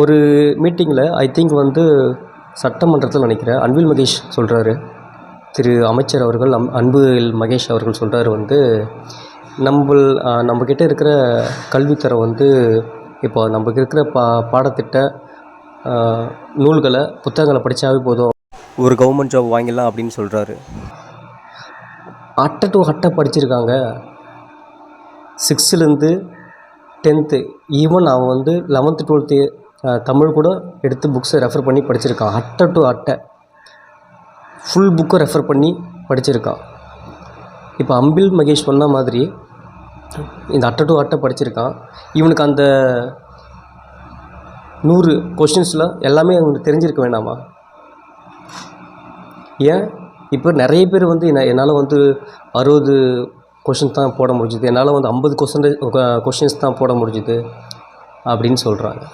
ஒரு மீட்டிங்கில் I think வந்து சட்டமன்றத்தில் நினைக்கிறேன். அன்பில் மகேஷ் சொல்கிறாரு திரு அமைச்சர் அவர்கள் அம் அன்பில் மகேஷ் அவர்கள் சொல்கிறாரு வந்து நம்ம நம்மக்கிட்ட இருக்கிற கல்வித்தரம் வந்து இப்போ நமக்கு இருக்கிற பா பாடத்திட்ட நூல்களை புத்தகங்களை படித்தாவே போதும். ஒரு கவர்மெண்ட் ஜாப் வாங்கிடலாம் அப்படின்னு சொல்கிறாரு அட்டை டு அட்டை படிச்சிருக்காங்க. சிக்ஸ்த்துலேருந்து டென்த்து ஈவன் அவன் வந்து லெவன்த்து டுவெல்த்து தமிழ் கூட எடுத்து புக்ஸை ரெஃபர் பண்ணி படிச்சிருக்கான். அட்டை டு அட்டை. ஃபுல் புக்கை ரெஃபர் பண்ணி படிச்சிருக்கான். இப்போ அம்பில் மகேஷ் சொன்ன மாதிரி இந்த அட்டை டு அட்டை படிச்சிருக்கான். இவனுக்கு அந்த நூறு கொஷின்ஸில் எல்லாமே அவனுக்கு தெரிஞ்சிருக்க வேண்டாமா ஏன்? இப்போ நிறைய பேர் வந்து என்ன என்னால் வந்து அறுபது கொஷின்ஸ் தான் போட முடிஞ்சுது. என்னால் வந்து ஐம்பது கொஸ்டின் கொஷின்ஸ் தான் போட முடிஞ்சுது. அப்படின்னு சொல்கிறாங்க